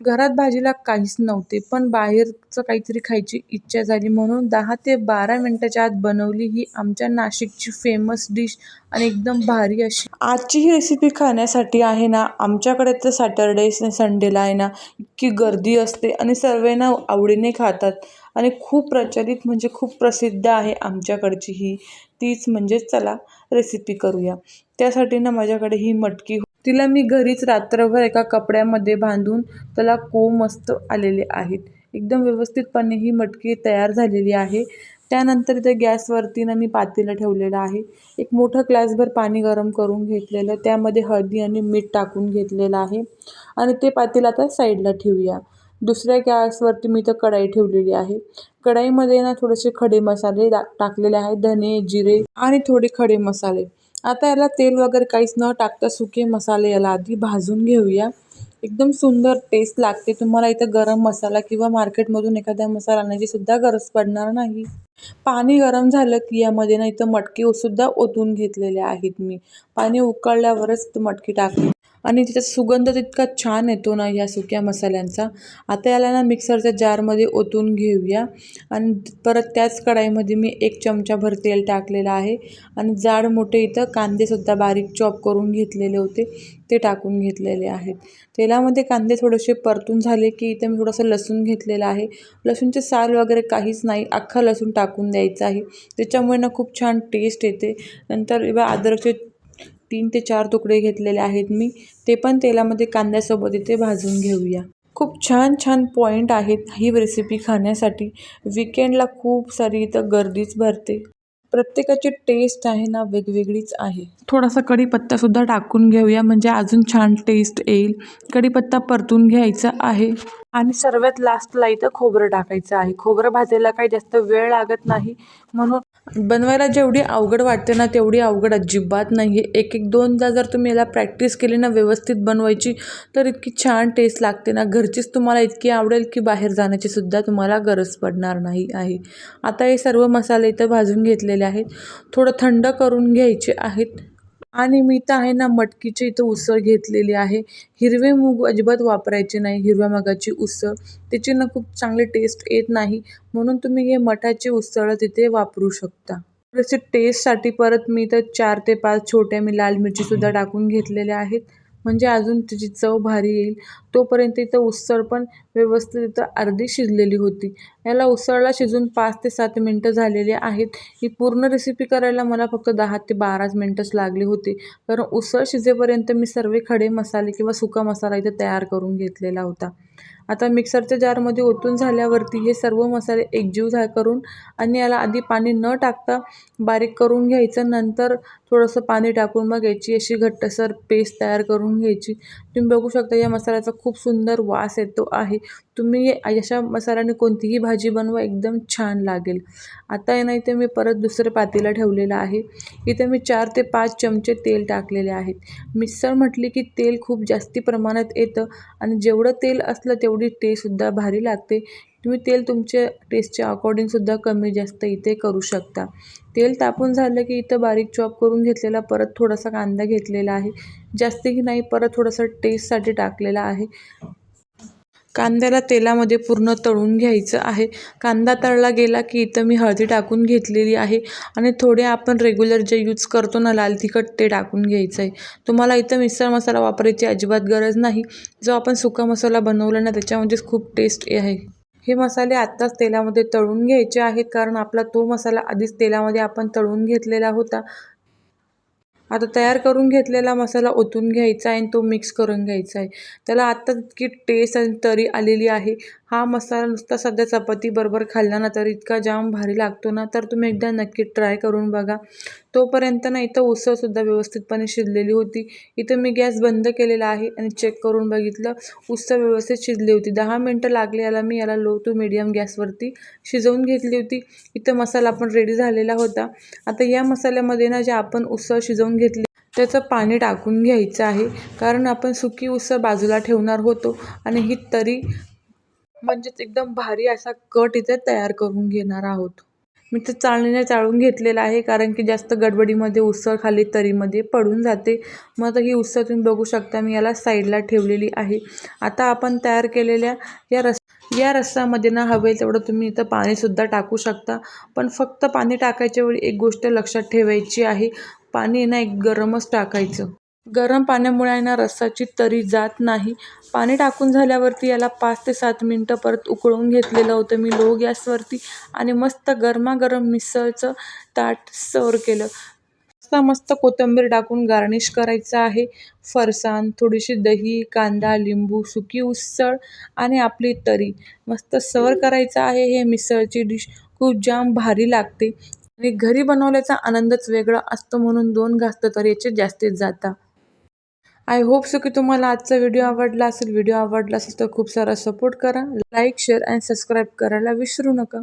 घरात भाजीला काहीच नव्हते पण बाहेरचं काहीतरी खायची इच्छा झाली म्हणून दहा ते बारा मिनिटाच्या आत बनवली ही आमच्या नाशिकची फेमस डिश आणि एकदम भारी अशी. आजची ही रेसिपी खाण्यासाठी आहे ना आमच्याकडे तर सॅटर्डे संडेला आहे ना इतकी गर्दी असते आणि सर्वांना आवडीने खातात आणि खूप प्रचलित म्हणजे खूप प्रसिद्ध आहे आमच्याकडची ही. तीच म्हणजे चला रेसिपी करूया. त्यासाठी ना माझ्याकडे ही मटकी तिला मी घरीच रात्रभर एका कपड्यामध्ये बांधून त्याला कोंब मस्त आलेले आहेत. एकदम व्यवस्थितपणे ही मटकी तयार झालेली आहे. त्यानंतर इथे गॅसवरती ना मी पातेलं ठेवलेलं आहे. एक मोठं ग्लासभर पाणी गरम करून घेतलेलं त्यामध्ये हळदी आणि मीठ टाकून घेतलेलं आहे. आणि ते पातेलं आता साईडला ठेवूया. दुसऱ्या गॅसवरती मी तर कढाई ठेवलेली आहे. कढाईमध्ये ना थोडेसे खडे मसाले टाकलेले आहेत. धने जिरे आणि थोडे खडे मसाले. आता याला तेल वगैरे काहीच न टाकता सुके मसाले याला आधी भाजून घेऊया. एकदम सुंदर टेस्ट लागते. तुम्हाला इथं गरम मसाला किंवा मार्केटमधून एखादा मसाला आणायची सुद्धा गरज पडणार नाही. पाणी गरम झालं की यामध्ये ना इथं मटकी सुद्धा ओतून घेतलेले आहेत मी. पाणी उकळल्यावरच मटकी टाकली. आणि तिचा सुगंध तितका छान येतो ना या सुक्या मसाल्यांचा. आता याला ना मिक्सरच्या जारमध्ये ओतून घेऊया. आणि परत त्याच कढाईमध्ये मी एक चमचाभर तेल टाकलेलं आहे. आणि जाड मोठे इथं कांदेसुद्धा बारीक चॉप करून घेतलेले होते. ते टाकून घेतलेले आहेत. तेलामध्ये कांदे थोडेसे परतून झाले की इथं मी थोडंसं लसूण घेतलेलं आहे. लसूणचे साल वगैरे काहीच नाही. अख्खा लसूण टाकून द्यायचा आहे. त्याच्यामुळे ना खूप छान टेस्ट येते. नंतर अद्रकचे तीन ते चार तुकडे घेतलेले आहेत मी. ते पण तेलामध्ये कांद्यासोबत इथे भाजून घेऊया. खूप छान छान पॉईंट आहेत ही रेसिपी खाण्यासाठी. विकेंडला खूप सारी इथं गर्दीच भरते. प्रत्येकाची टेस्ट आहे ना वेगवेगळीच आहे. थोडासा कढीपत्तासुद्धा टाकून घेऊया म्हणजे अजून छान टेस्ट येईल. कढीपत्ता परतून घ्यायचा आहे. आणि सर्वात लास्टला इथं खोबरं टाकायचं आहे. खोबरं भाजायला काही जास्त वेळ लागत नाही. म्हणून बनवायला जेवढी अवघड वाटते ना तेवढी अवघड अजिबात नाही आहे एक एक दोनदा जर तुम्ही याला प्रॅक्टिस केली ना व्यवस्थित बनवायची तर इतकी छान टेस्ट लागते ना. घरचीच तुम्हाला इतकी आवडेल की बाहेर जाण्याची सुद्धा तुम्हाला गरज पडणार नाही आहे. आता हे सर्व मसाले इथं भाजून घेतलेले आहेत. थोडं थंड करून घ्यायचे आहेत. आणि मी तर आहे ना मटकीची इथं उसळ घेतलेली आहे. हिरवे मूग अजिबात वापरायचे नाही हिरव्या मुगाची उसळ. त्याची ना खूप चांगली टेस्ट येत नाही. म्हणून तुम्ही हे मठाची उसळ तिथे वापरू शकता. थोडेसे टेस्टसाठी परत मी तर चार ते पाच छोट्या मी लाल मिरचीसुद्धा टाकून घेतलेल्या आहेत. म्हणजे अजून तिची चव भारी येईल. तोपर्यंत इथं उसळ पण व्यवस्थित इथं अर्धी शिजलेली होती. याला उसळला शिजून पाच ते सात मिनटं झालेली आहेत. ही पूर्ण रेसिपी करायला मला फक्त दहा ते बाराच मिनटंच लागली होती. कारण उसळ शिजेपर्यंत मी सर्व खडे मसाले किंवा सुका मसाला इथे तयार करून घेतलेला होता. आता मिक्सरच्या जारमध्ये ओतून झाल्यावरती हे सर्व मसाले एकजीव झा करून आणि याला आधी पाणी न टाकता बारीक करून घ्यायचं. नंतर थोडंसं पाणी टाकून मग याची अशी घट्टसर पेस्ट तयार करून घ्यायची. तुम्ही बघू शकता या मसाल्याचा खूप सुंदर वास येतो आहे. तुम्ही अशा मसाल्याने कोणतीही भाजी बनवा एकदम छान लागेल. आता आहे ना इथे मी परत दुसरं पातेलं ठेवलेलं आहे. इथे मी चार ते पाच चमचे तेल टाकलेले आहेत. मिसळ म्हटली की तेल खूप जास्ती प्रमाणात येतं आणि जेवढं तेल असलं तेवढी टेस्टसुद्धा भारी लागते. तुम्ही तेल तुमच्या टेस्टच्या अकॉर्डिंगसुद्धा कमी जास्त इथे करू शकता. तेल तापून झालं की इथं बारीक चॉप करून घेतलेला परत थोडासा कांदा घेतलेला आहे. जास्तीही नाही परत थोडंसं टेस्टसाठी टाकलेला आहे. कांद्याला तेलामध्ये पूर्ण तळून घ्यायचं आहे. कांदा तळला गेला की इथं मी हळदी टाकून घेतलेली आहे आणि थोडे आपण रेग्युलर जे यूज करतो ना लाल तिखट ते टाकून घ्यायचं आहे. तुम्हाला इथं मिसळ मसाला वापरायची अजिबात गरज नाही. जो आपण सुका मसाला बनवला ना त्याच्यामध्येच खूप टेस्ट आहे. हे मसाले आत्ताच तेलामध्ये तळून घ्यायचे आहेत कारण आपला तो मसाला आधीच तेलामध्ये आपण तळून घेतलेला होता. आता तयार करून घेतलेला मसाला ओतून घ्यायचा आहे आणि तो मिक्स करून घ्यायचा आहे. त्याला आत्ता इतकी टेस्ट आणि तरी आलेली आहे. हा मसाला नुसता सध्या चपातीबरोबर खाल्ला ना तर इतका जाम भारी लागतो ना तर तुम्ही एकदा नक्की ट्राय करून बघा. तोपर्यंत ना इथं उसळसुद्धा व्यवस्थितपणे शिजलेली होती. इथं मी गॅस बंद केलेला आहे आणि चेक करून बघितलं उसळ व्यवस्थित शिजली होती. दहा मिनटं लागले याला मी याला लो टू मिडियम गॅसवरती शिजवून घेतली होती. इथं मसाला पण रेडी झालेला होता. आता या मसाल्यामध्ये ना जे आपण उसळ शिजवून घेतली त्याचं पाणी टाकून घ्यायचं आहे. कारण आपण सुकी उसळ बाजूला ठेवणार होतो आणि ही तरी म्हणजेच एकदम भारी असा कट इथे तयार करून घेणार आहोत. मी तर चाळणीने चाळून घेतलेलं आहे कारण की जास्त गडबडीमध्ये उसळ खाली तरीमध्ये पडून जाते. मग आता ही उसळ तुम्ही बघू शकता मी याला साईडला ठेवलेली आहे. आता आपण तयार केलेल्या या रस या रस्सामध्ये ना हवे तेवढं तुम्ही इथं पाणीसुद्धा टाकू शकता. पण फक्त पाणी टाकायच्या वेळी एक गोष्ट लक्षात ठेवायची आहे पाणी ना एक गरमच टाकायचं. गरम पाण्यामुळे आहे ना रस्साची तरी जात नाही. पाणी टाकून झाल्यावरती याला पाच ते सात मिनटं परत उकळून घेतलेलं होतं. मी लो गॅसवरती आणि मस्त गरमागरम मिसळचं ताट सर्व केलं. मस्त मस्त कोथिंबीर टाकून गार्निश करायचं आहे. फरसाण थोडीशी दही कांदा लिंबू सुकी उसळ आणि आपली तरी. मस्त सर्व करायचं आहे हे मिसळची डिश. खूप जाम भारी लागते. आणि घरी बनवल्याचा आनंदच वेगळा असतो म्हणून दोन घासतं तर याचे जास्तीत जाता. आय होप सो की तुम्हाला आजचा व्हिडिओ आवडला असेल. व्हिडिओ आवडला असेल तर खूप सारा सपोर्ट करा. लाईक शेअर अँड सबस्क्राईब करायला विसरू नका.